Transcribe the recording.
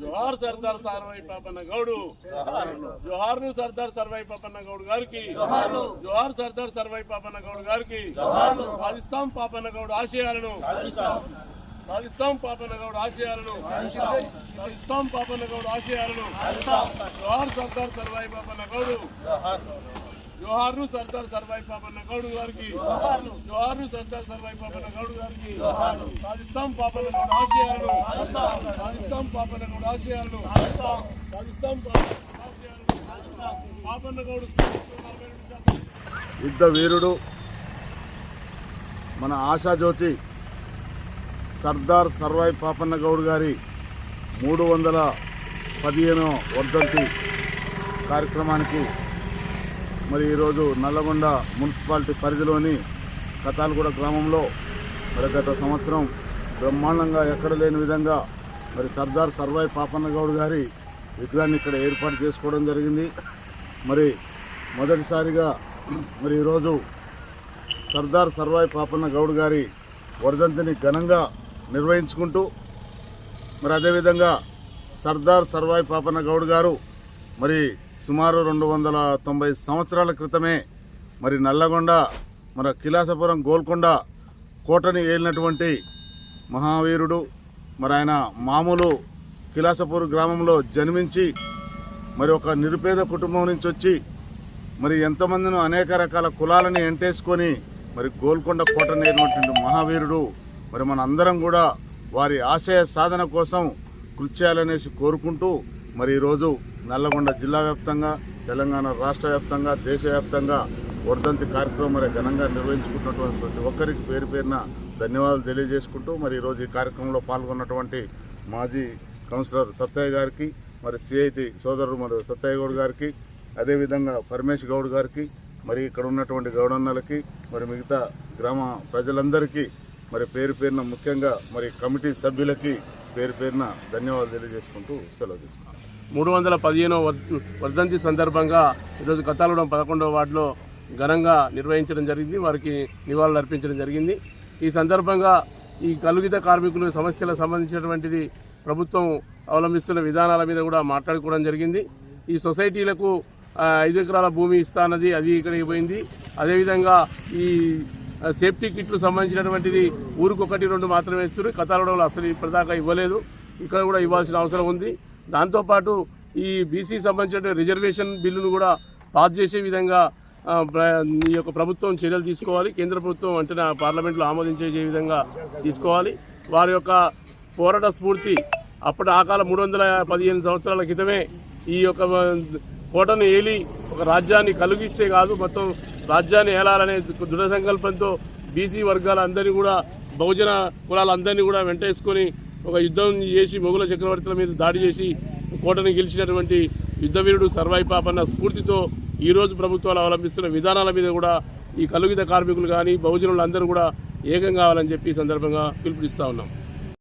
జోహార్ సర్దార్ సార్వై పాపన్న గౌడు. జోహార్ను సర్దార్ సర్వై పాపన్న గౌడ్ గారికి. జోహార్ సర్దార్ సర్వై పాపన్న గౌడ్ గారికి. సాధిస్తాం పాపన్న గౌడ్ ఆశయాలను. సాధిస్తాం పాపన్న గౌడ్ ఆశయాలను. సాధిస్తాం పాపన్న గౌడ్ ఆశయాలను. జోహార్ సర్దార్ సర్వాయి పాపన్న గౌడు. జోహార్ను సర్దార్ సర్వాయి పాపన్న గౌడు గారికి. జోహార్ను సర్దార్ సర్వాయి పాపన్న గౌడు గారికి. సాధిస్తాం పాపన్న గౌడ్ ఆశయాలను. సాధిస్తాం పాపన్న గౌడ్ ఆశయాలను. సాధిస్తాం పాపన్న గౌడ్ గౌడు యుద్ధ వీరుడు మన ఆశాజ్యోతి సర్దార్ సర్వాయి పాపన్న గౌడ్ గారి మూడు వందల పదిహేను వర్ధంతి కార్యక్రమానికి మరి ఈరోజు నల్లగొండ మున్సిపాలిటీ పరిధిలోని కతాలగూడ గ్రామంలో మరి గత సంవత్సరం బ్రహ్మాండంగా ఎక్కడ లేని విధంగా మరి సర్దార్ సర్వాయి పాపన్న గౌడ్ గారి విగ్రహాన్ని ఇక్కడ ఏర్పాటు చేసుకోవడం జరిగింది. మరి మొదటిసారిగా మరి ఈరోజు సర్దార్ సర్వాయి పాపన్న గౌడ్ గారి వర్ధంతిని ఘనంగా నిర్వహించుకుంటూ మరి అదేవిధంగా సర్దార్ సర్వాయి పాపన్న గౌడ్ గారు మరి సుమారు రెండు వందల తొంభై సంవత్సరాల క్రితమే మరి నల్లగొండ మన కిలాసపురం గోల్కొండ కోటని ఏలినటువంటి మహావీరుడు మరి ఆయన మామూలు కిలాసపూర్ గ్రామంలో జన్మించి మరి ఒక నిరుపేద కుటుంబం నుంచి వచ్చి మరి ఎంతమందినో అనేక రకాల కులాలని ఎంటేసుకొని మరి గోల్కొండ కోట నేరినటువంటి మహావీరుడు మరి మన అందరం కూడా వారి ఆశయ సాధన కోసం కృషి చేయాలనేసి కోరుకుంటూ మరి ఈరోజు నల్లగొండ జిల్లా వ్యాప్తంగా తెలంగాణ రాష్ట్ర వ్యాప్తంగా దేశవ్యాప్తంగా వర్ధంతి కార్యక్రమం మరి ఘనంగా నిర్వహించుకున్నటువంటి ప్రతి ఒక్కరికి పేరు పేరున ధన్యవాదాలు తెలియజేసుకుంటూ మరి ఈరోజు ఈ కార్యక్రమంలో పాల్గొన్నటువంటి మాజీ కౌన్సిలర్ సత్తయ్య గారికి మరి సిఐటి సోదరుడు మరి సత్తయ్య గౌడ్ గారికి అదేవిధంగా పరమేష్ గౌడ్ గారికి మరి ఇక్కడ ఉన్నటువంటి గౌడన్నలకి మరి మిగతా గ్రామ ప్రజలందరికీ మరి పేరు పేరున ముఖ్యంగా మరి కమిటీ సభ్యులకి పేరు పేరున ధన్యవాదాలు తెలియజేసుకుంటూ సెలవు తీసుకున్నాను మూడు వందల పదిహేనో వర్- వర్ధంతి సందర్భంగా ఈరోజు కతాలగూడెం పదకొండవ వార్డులో ఘనంగా నిర్వహించడం జరిగింది. వారికి నివాళులు అర్పించడం జరిగింది. ఈ సందర్భంగా ఈ కలుగిత కార్మికుల సమస్యలకు సంబంధించినటువంటిది ప్రభుత్వం అవలంబిస్తున్న విధానాల మీద కూడా మాట్లాడుకోవడం జరిగింది. ఈ సొసైటీలకు ఐదు ఎకరాల భూమి ఇస్తానది అది ఇక్కడికి పోయింది అదేవిధంగా ఈ సేఫ్టీ కిట్లు సంబంధించినటువంటిది ఊరికొకటి రెండు మాత్రమే ఇస్తారు కథాలడంలో అసలు ఇప్పటిదాకా ఇవ్వలేదు. ఇక్కడ కూడా ఇవ్వాల్సిన అవసరం ఉంది. దాంతోపాటు ఈ బీసీ సంబంధించిన రిజర్వేషన్ బిల్లును కూడా పాస్ చేసే విధంగా ఈ యొక్క ప్రభుత్వం చర్యలు తీసుకోవాలి. కేంద్ర ప్రభుత్వం అంటే పార్లమెంట్లో ఆమోదించే విధంగా తీసుకోవాలి. వారి యొక్క పోరాట స్ఫూర్తి అప్పటి ఆ కాలం మూడు వందల పదిహేను సంవత్సరాల క్రితమే ఈ యొక్క కోటను ఏలి ఒక రాజ్యాన్ని కలిగిస్తే కాదు మొత్తం రాజ్యాన్ని ఏలాలనే దృఢ సంకల్పంతో బీసీ వర్గాలందరినీ కూడా బహుజన కులాలందరినీ కూడా వెంటేసుకొని ఒక యుద్ధం చేసి మొగుల చక్రవర్తుల మీద దాడి చేసి కోటను గెలిచినటువంటి యుద్ధవీరుడు సర్వాయి పాపన్న స్ఫూర్తితో ఈరోజు ప్రభుత్వాలు అవలంబిస్తున్న విధానాల మీద కూడా ఈ కలుగిత కార్మికులు కానీ బహుజనులు అందరూ కూడా ఏకం కావాలని చెప్పి సందర్భంగా పిలుపునిస్తూ ఉన్నాం.